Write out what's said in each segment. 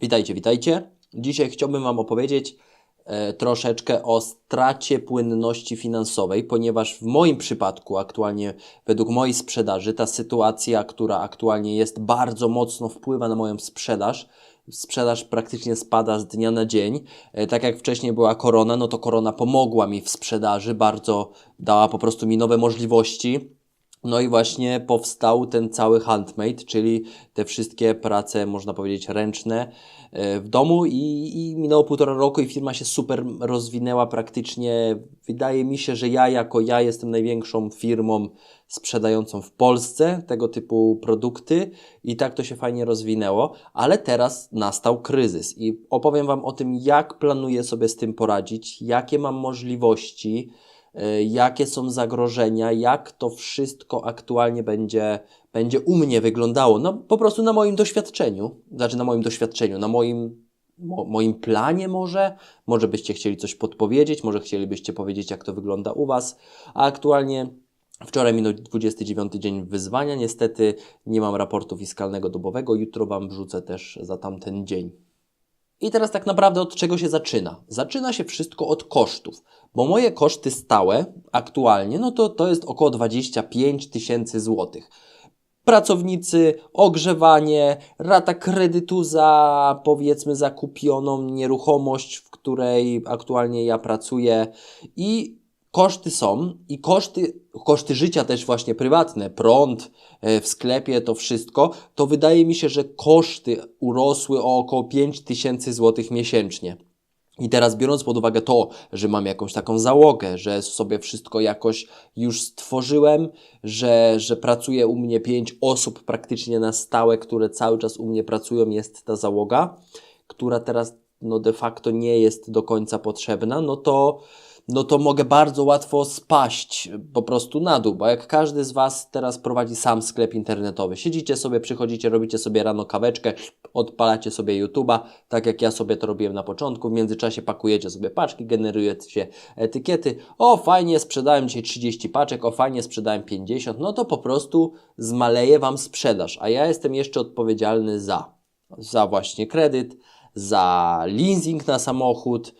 Witajcie, witajcie. Dzisiaj chciałbym Wam opowiedzieć e, troszeczkę o stracie płynności finansowej, ponieważ w moim przypadku, aktualnie według mojej sprzedaży, ta sytuacja, która aktualnie jest, bardzo mocno wpływa na moją sprzedaż. Sprzedaż praktycznie spada z dnia na dzień. E, tak jak wcześniej była korona, no to korona pomogła mi w sprzedaży, bardzo dała po prostu mi nowe możliwości. No i właśnie powstał ten cały handmade, czyli te wszystkie prace, można powiedzieć, ręczne e, w domu i, i minęło półtora roku i firma się super rozwinęła praktycznie. Wydaje mi się, że ja jako ja jestem największą firmą sprzedającą w Polsce tego typu produkty i tak to się fajnie rozwinęło, ale teraz nastał kryzys i opowiem Wam o tym, jak planuję sobie z tym poradzić, jakie mam możliwości, jakie są zagrożenia, jak to wszystko aktualnie będzie, będzie u mnie wyglądało. No po prostu na moim doświadczeniu, znaczy na moim doświadczeniu, na moim, mo, moim planie może, może byście chcieli coś podpowiedzieć, może chcielibyście powiedzieć, jak to wygląda u Was, a aktualnie Wczoraj minął 29 dzień wyzwania. Niestety nie mam raportu fiskalnego dobowego. Jutro Wam wrzucę też za tamten dzień. I teraz tak naprawdę od czego się zaczyna? Zaczyna się wszystko od kosztów, bo moje koszty stałe aktualnie, no to to jest około 25 tysięcy złotych. Pracownicy, ogrzewanie, rata kredytu za powiedzmy zakupioną nieruchomość, w której aktualnie ja pracuję i koszty są i koszty, koszty życia też właśnie prywatne, prąd e, w sklepie, to wszystko, to wydaje mi się, że koszty urosły o około 5 tysięcy złotych miesięcznie. I teraz biorąc pod uwagę to, że mam jakąś taką załogę, że sobie wszystko jakoś już stworzyłem, że, że pracuje u mnie pięć osób praktycznie na stałe, które cały czas u mnie pracują, jest ta załoga, która teraz no de facto nie jest do końca potrzebna, no to no to mogę bardzo łatwo spaść po prostu na dół, bo jak każdy z Was teraz prowadzi sam sklep internetowy, siedzicie sobie, przychodzicie, robicie sobie rano kaweczkę, odpalacie sobie YouTube'a, tak jak ja sobie to robiłem na początku, w międzyczasie pakujecie sobie paczki, generujecie etykiety, o fajnie, sprzedałem dzisiaj 30 paczek, o fajnie, sprzedałem 50, no to po prostu zmaleje Wam sprzedaż, a ja jestem jeszcze odpowiedzialny za, za właśnie kredyt, za leasing na samochód,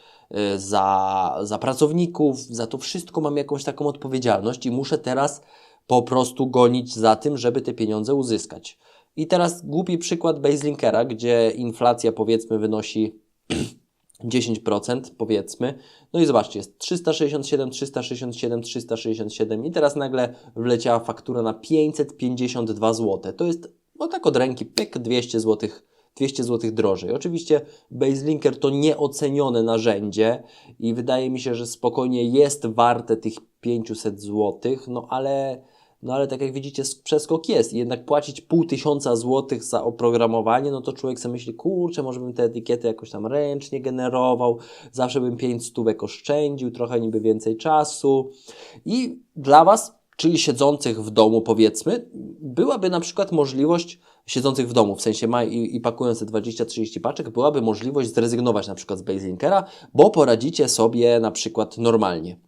za, za pracowników, za to wszystko mam jakąś taką odpowiedzialność i muszę teraz po prostu gonić za tym, żeby te pieniądze uzyskać. I teraz głupi przykład Baselinkera, gdzie inflacja powiedzmy wynosi 10% powiedzmy. No i zobaczcie, jest 367, 367, 367 i teraz nagle wleciała faktura na 552 zł. To jest no tak od ręki, pyk, 200 złotych 200 zł drożej. Oczywiście BaseLinker to nieocenione narzędzie i wydaje mi się, że spokojnie jest warte tych 500 zł, no ale, no ale tak jak widzicie, przeskok jest. Jednak płacić pół tysiąca złotych za oprogramowanie, no to człowiek sobie myśli, kurczę, może bym te etykiety jakoś tam ręcznie generował, zawsze bym 5 stówek oszczędził, trochę niby więcej czasu. I dla Was czyli siedzących w domu, powiedzmy, byłaby na przykład możliwość siedzących w domu, w sensie ma i, i pakując te 20-30 paczek, byłaby możliwość zrezygnować na przykład z Baselinkera, bo poradzicie sobie na przykład normalnie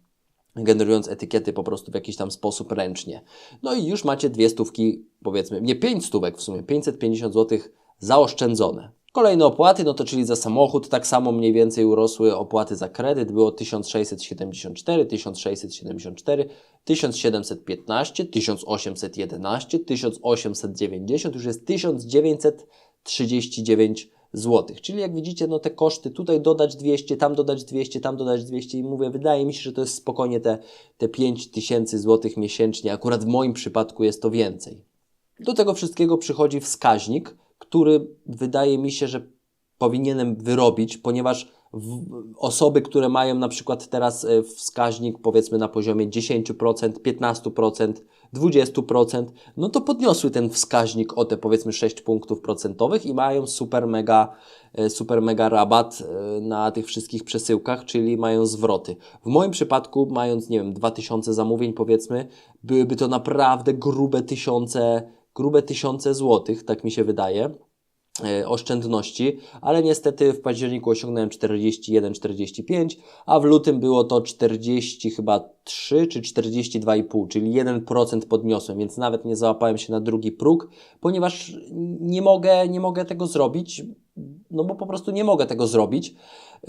generując etykiety po prostu w jakiś tam sposób ręcznie. No i już macie dwie stówki, powiedzmy, nie pięć stówek w sumie, 550 zł zaoszczędzone. Kolejne opłaty, no to czyli za samochód, tak samo mniej więcej urosły opłaty za kredyt, było 1674, 1674, 1715, 1811, 1890, już jest 1939 zł. Czyli jak widzicie, no te koszty tutaj dodać 200, tam dodać 200, tam dodać 200 i mówię, wydaje mi się, że to jest spokojnie te, te 5000 zł miesięcznie, akurat w moim przypadku jest to więcej. Do tego wszystkiego przychodzi wskaźnik, który wydaje mi się, że powinienem wyrobić, ponieważ osoby, które mają na przykład teraz e, wskaźnik powiedzmy na poziomie 10%, 15%, 20%, no to podniosły ten wskaźnik o te powiedzmy 6 punktów procentowych i mają super mega, e, super mega rabat e, na tych wszystkich przesyłkach, czyli mają zwroty. W moim przypadku, mając, nie wiem, 2000 zamówień powiedzmy, byłyby to naprawdę grube tysiące grube tysiące złotych, tak mi się wydaje e, oszczędności, ale niestety w październiku osiągnąłem 41-45, a w lutym było to 40 chyba 3 czy 42,5, czyli 1% podniosłem, więc nawet nie załapałem się na drugi próg, ponieważ nie mogę, nie mogę tego zrobić, no bo po prostu nie mogę tego zrobić.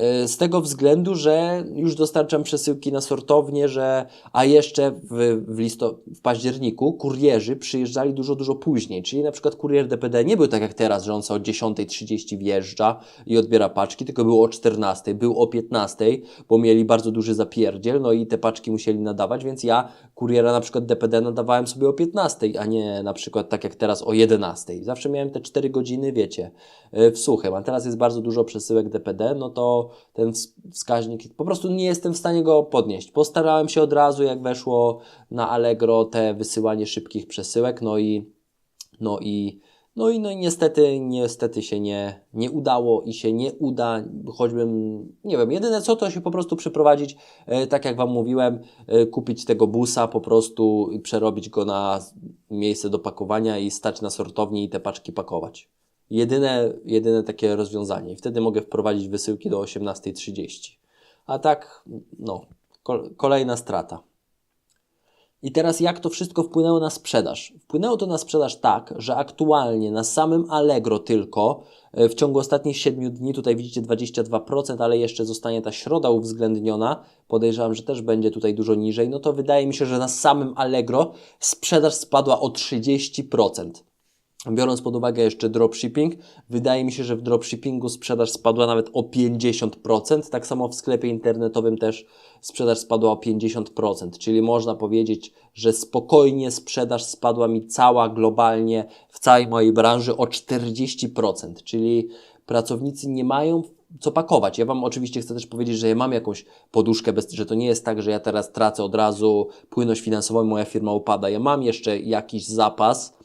Y, Z tego względu, że już dostarczam przesyłki na sortownię, że, a jeszcze w, w, listo, w październiku kurierzy przyjeżdżali dużo, dużo później. Czyli na przykład kurier DPD nie był tak jak teraz, że on sobie o 10.30 wjeżdża i odbiera paczki, tylko był o 14.00, był o 15.00, bo mieli bardzo duży zapierdziel, no i te paczki musieli nadawać, więc ja kuriera na przykład DPD nadawałem sobie o 15.00, a nie na przykład tak jak teraz o 11.00. Zawsze miałem te 4 godziny, wiecie, y, w suchym, a teraz jest bardzo dużo przesyłek DPD, no to ten ws- wskaźnik, po prostu nie jestem w stanie go podnieść. Postarałem się od razu, jak weszło na Allegro te wysyłanie szybkich przesyłek, no i no i, no i, no i niestety, niestety się nie, nie udało i się nie uda, choćbym, nie wiem, jedyne co to się po prostu przeprowadzić, e, tak jak Wam mówiłem, e, kupić tego busa po prostu i przerobić go na miejsce do pakowania i stać na sortowni i te paczki pakować. Jedyne, jedyne takie rozwiązanie. Wtedy mogę wprowadzić wysyłki do 18.30. A tak, no, kol- kolejna strata. I teraz jak to wszystko wpłynęło na sprzedaż? Wpłynęło to na sprzedaż tak, że aktualnie na samym Allegro tylko e, w ciągu ostatnich 7 dni, tutaj widzicie 22%, ale jeszcze zostanie ta środa uwzględniona, podejrzewam, że też będzie tutaj dużo niżej, no to wydaje mi się, że na samym Allegro sprzedaż spadła o 30%. Biorąc pod uwagę jeszcze dropshipping, wydaje mi się, że w dropshippingu sprzedaż spadła nawet o 50%. Tak samo w sklepie internetowym też sprzedaż spadła o 50%. Czyli można powiedzieć, że spokojnie sprzedaż spadła mi cała globalnie w całej mojej branży o 40%. Czyli pracownicy nie mają co pakować. Ja Wam oczywiście chcę też powiedzieć, że ja mam jakąś poduszkę, bez, że to nie jest tak, że ja teraz tracę od razu płynność finansową i moja firma upada. Ja mam jeszcze jakiś zapas,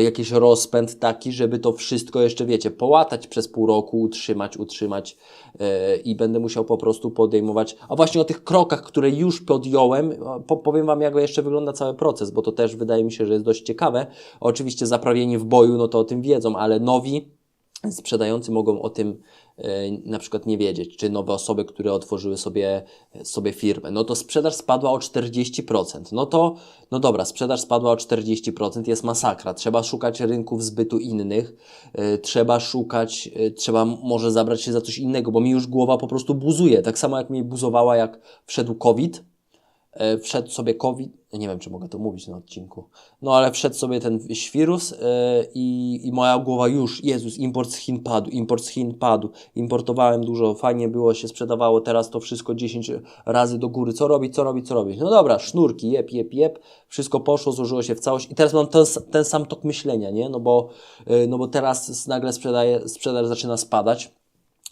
jakiś rozpęd taki, żeby to wszystko jeszcze, wiecie, połatać przez pół roku, utrzymać, utrzymać yy, i będę musiał po prostu podejmować. A właśnie o tych krokach, które już podjąłem, po, powiem Wam, jak jeszcze wygląda cały proces, bo to też wydaje mi się, że jest dość ciekawe. Oczywiście zaprawieni w boju, no to o tym wiedzą, ale nowi sprzedający mogą o tym e, na przykład nie wiedzieć, czy nowe osoby, które otworzyły sobie, sobie firmę. No to sprzedaż spadła o 40%. No to, no dobra, sprzedaż spadła o 40%, jest masakra. Trzeba szukać rynków zbytu innych, e, trzeba szukać, e, trzeba może zabrać się za coś innego, bo mi już głowa po prostu buzuje. Tak samo jak mi buzowała, jak wszedł COVID, e, wszedł sobie COVID, nie wiem, czy mogę to mówić na odcinku, no ale wszedł sobie ten świrus e, i, i moja głowa już, Jezus, import z Chin padł, import z Chin padł, importowałem dużo, fajnie było, się sprzedawało, teraz to wszystko 10 razy do góry, co robić, co robić, co robić, no dobra, sznurki, jep, jep, jep, wszystko poszło, złożyło się w całość. I teraz mam ten, ten sam tok myślenia, nie, no bo, e, no bo teraz nagle sprzedaje, sprzedaż zaczyna spadać,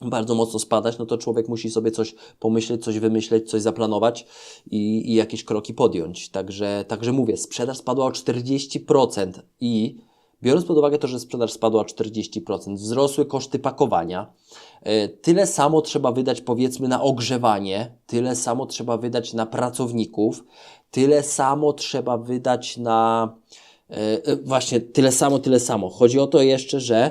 bardzo mocno spadać, no to człowiek musi sobie coś pomyśleć, coś wymyśleć, coś zaplanować i, i jakieś kroki podjąć. Także, także mówię, sprzedaż spadła o 40% i biorąc pod uwagę to, że sprzedaż spadła o 40%, wzrosły koszty pakowania, e, tyle samo trzeba wydać powiedzmy na ogrzewanie, tyle samo trzeba wydać na pracowników, tyle samo trzeba wydać na E, e, Właśnie tyle samo, tyle samo. Chodzi o to jeszcze, że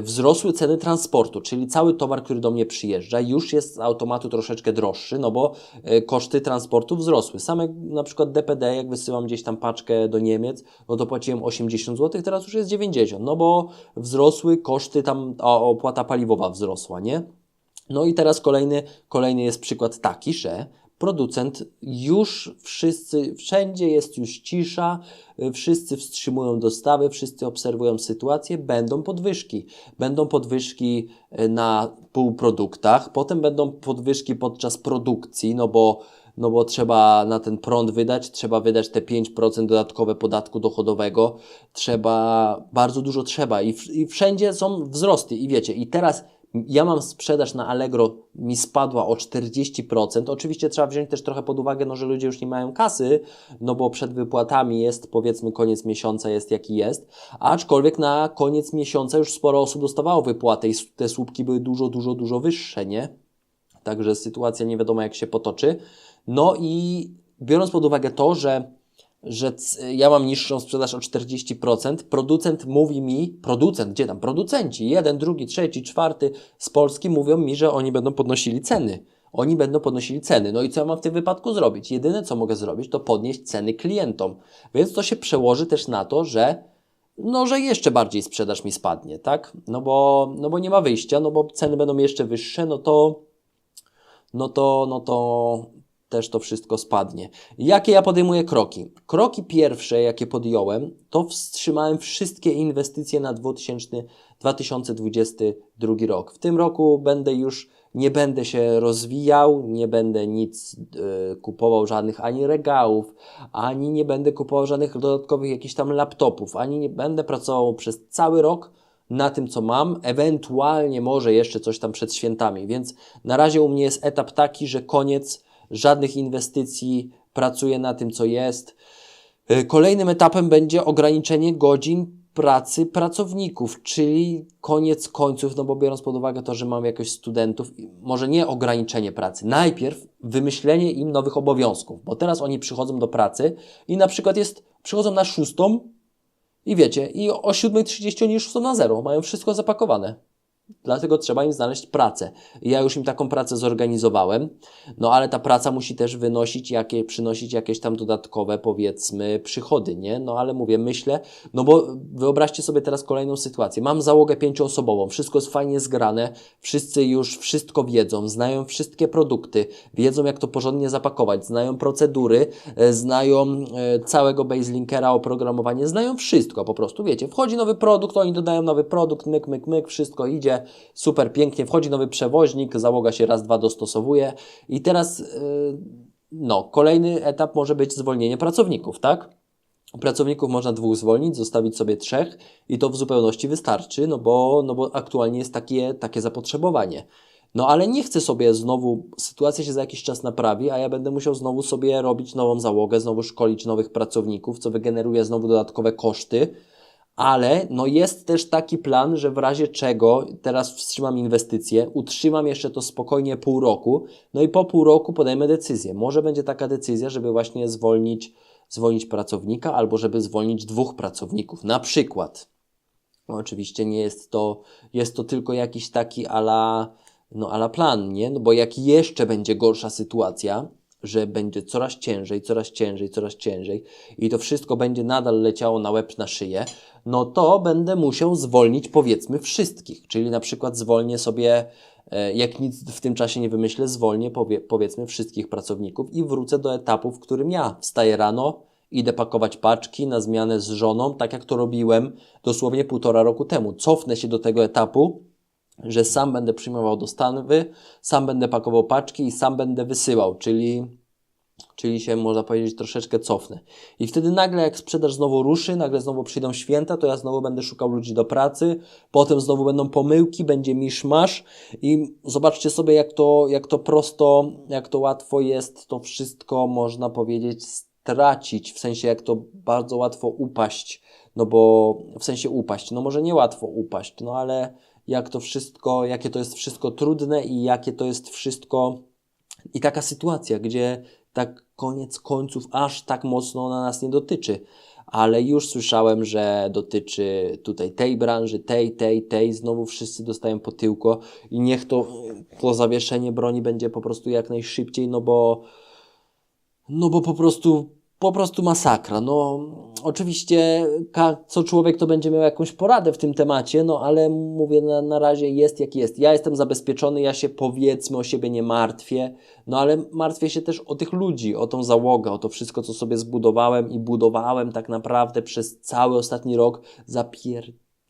wzrosły ceny transportu, czyli cały towar, który do mnie przyjeżdża, już jest z automatu troszeczkę droższy, no bo e, koszty transportu wzrosły. Same na przykład DPD, jak wysyłam gdzieś tam paczkę do Niemiec, no to płaciłem 80 zł, teraz już jest 90, no bo wzrosły koszty tam, a opłata paliwowa wzrosła, nie? No i teraz kolejny, kolejny jest przykład taki, że producent już wszyscy, wszędzie jest już cisza, y, wszyscy wstrzymują dostawy, wszyscy obserwują sytuację, będą podwyżki. Będą podwyżki y, na półproduktach, potem będą podwyżki podczas produkcji, no bo no bo trzeba na ten prąd wydać, trzeba wydać te 5% dodatkowe podatku dochodowego, trzeba, bardzo dużo trzeba i, w, i wszędzie są wzrosty i wiecie, i teraz ja mam sprzedaż na Allegro, mi spadła o 40%. Oczywiście trzeba wziąć też trochę pod uwagę, no, że ludzie już nie mają kasy, no bo przed wypłatami jest, powiedzmy, koniec miesiąca jest jaki jest, aczkolwiek na koniec miesiąca już sporo osób dostawało wypłatę i te słupki były dużo, dużo, dużo wyższe, nie? Także sytuacja nie wiadomo jak się potoczy. No i biorąc pod uwagę to, że, że ja mam niższą sprzedaż o 40%, producent mówi mi, producent, gdzie tam, producenci, jeden, drugi, trzeci, czwarty z Polski mówią mi, że oni będą podnosili ceny. Oni będą podnosili ceny. No i co ja mam w tym wypadku zrobić? Jedyne, co mogę zrobić, to podnieść ceny klientom. Więc to się przełoży też na to, że no, że jeszcze bardziej sprzedaż mi spadnie, tak? No bo, no bo nie ma wyjścia, no bo ceny będą jeszcze wyższe, no to, no to, no to też to wszystko spadnie. Jakie ja podejmuję kroki? Kroki pierwsze, jakie podjąłem, to wstrzymałem wszystkie inwestycje na 2000, 2022 rok. W tym roku będę już, nie będę się rozwijał, nie będę nic e, kupował, żadnych ani regałów, ani nie będę kupował żadnych dodatkowych jakichś tam laptopów, ani nie będę pracował przez cały rok na tym, co mam, ewentualnie może jeszcze coś tam przed świętami. Więc na razie u mnie jest etap taki, że koniec żadnych inwestycji, pracuję na tym, co jest. Y, Kolejnym etapem będzie ograniczenie godzin pracy pracowników, czyli koniec końców, no bo biorąc pod uwagę to, że mam jakoś studentów, może nie ograniczenie pracy, najpierw wymyślenie im nowych obowiązków, bo teraz oni przychodzą do pracy i na przykład jest, przychodzą na szóstą i wiecie, i o 7.30 oni już są na zero, mają wszystko zapakowane. Dlatego trzeba im znaleźć pracę. Ja już im taką pracę zorganizowałem, no ale ta praca musi też wynosić, jakie, przynosić jakieś tam dodatkowe, powiedzmy, przychody, nie? No ale mówię, myślę, no bo wyobraźcie sobie teraz kolejną sytuację. Mam załogę pięcioosobową, wszystko jest fajnie zgrane, wszyscy już wszystko wiedzą, znają wszystkie produkty, wiedzą jak to porządnie zapakować, znają procedury, e, znają e, całego baselinkera, oprogramowanie, znają wszystko po prostu, wiecie, wchodzi nowy produkt, oni dodają nowy produkt, myk, myk, myk, wszystko idzie, super pięknie, wchodzi nowy przewoźnik, załoga się raz, dwa dostosowuje i teraz, yy, no, kolejny etap może być zwolnienie pracowników, tak? Pracowników można dwóch zwolnić, zostawić sobie trzech i to w zupełności wystarczy, no bo, no bo aktualnie jest takie, takie zapotrzebowanie. No ale nie chcę sobie znowu, sytuacja się za jakiś czas naprawi, a ja będę musiał znowu sobie robić nową załogę, znowu szkolić nowych pracowników, co wygeneruje znowu dodatkowe koszty, ale no jest też taki plan, że w razie czego teraz wstrzymam inwestycje, utrzymam jeszcze to spokojnie pół roku, no i po pół roku podejmę decyzję. Może będzie taka decyzja, żeby właśnie zwolnić, zwolnić pracownika albo żeby zwolnić dwóch pracowników. Na przykład, no oczywiście nie jest to, jest to tylko jakiś taki ala, no ala plan, nie? No bo jak jeszcze będzie gorsza sytuacja, że będzie coraz ciężej, coraz ciężej, coraz ciężej i to wszystko będzie nadal leciało na łeb, na szyję, no to będę musiał zwolnić powiedzmy wszystkich, czyli na przykład zwolnię sobie, e, jak nic w tym czasie nie wymyślę, zwolnię powie, powiedzmy wszystkich pracowników i wrócę do etapu, w którym ja wstaję rano, idę pakować paczki na zmianę z żoną, tak jak to robiłem dosłownie półtora roku temu. Cofnę się do tego etapu, że sam będę przyjmował dostawy, sam będę pakował paczki i sam będę wysyłał, czyli, czyli się można powiedzieć troszeczkę cofnę. I wtedy nagle jak sprzedaż znowu ruszy, nagle znowu przyjdą święta, to ja znowu będę szukał ludzi do pracy, potem znowu będą pomyłki, będzie miszmasz i zobaczcie sobie jak to, jak to prosto, jak to łatwo jest to wszystko można powiedzieć stracić, w sensie jak to bardzo łatwo upaść, no bo w sensie upaść, no może nie łatwo upaść, no ale jak to wszystko, jakie to jest wszystko trudne i jakie to jest wszystko i taka sytuacja, gdzie tak koniec końców aż tak mocno ona nas nie dotyczy. Ale już słyszałem, że dotyczy tutaj tej branży, tej, tej, tej. Znowu wszyscy dostają po tyłko i niech to, to zawieszenie broni będzie po prostu jak najszybciej, no bo, no bo po prostu po prostu masakra. No, oczywiście co człowiek to będzie miał jakąś poradę w tym temacie, no ale mówię, na, na razie jest jak jest. Ja jestem zabezpieczony, ja się powiedzmy o siebie nie martwię, no ale martwię się też o tych ludzi, o tą załogę, o to wszystko, co sobie zbudowałem i budowałem tak naprawdę przez cały ostatni rok,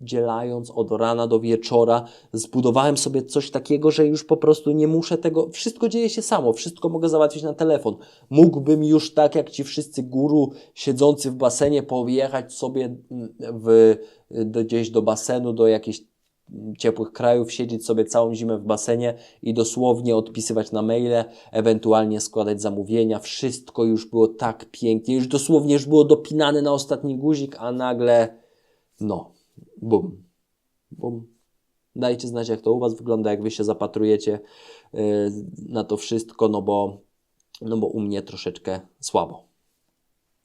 zapierdzielając od rana do wieczora, zbudowałem sobie coś takiego, że już po prostu nie muszę tego, wszystko dzieje się samo, wszystko mogę załatwić na telefon. Mógłbym już tak jak ci wszyscy guru siedzący w basenie pojechać sobie w, do, gdzieś do basenu, do jakichś ciepłych krajów, siedzieć sobie całą zimę w basenie i dosłownie odpisywać na maile, ewentualnie składać zamówienia. Wszystko już było tak pięknie, już dosłownie już było dopinane na ostatni guzik, a nagle no, bum, bum. Dajcie znać, jak to u Was wygląda, jak Wy się zapatrujecie yy, na to wszystko, no bo, no bo u mnie troszeczkę słabo.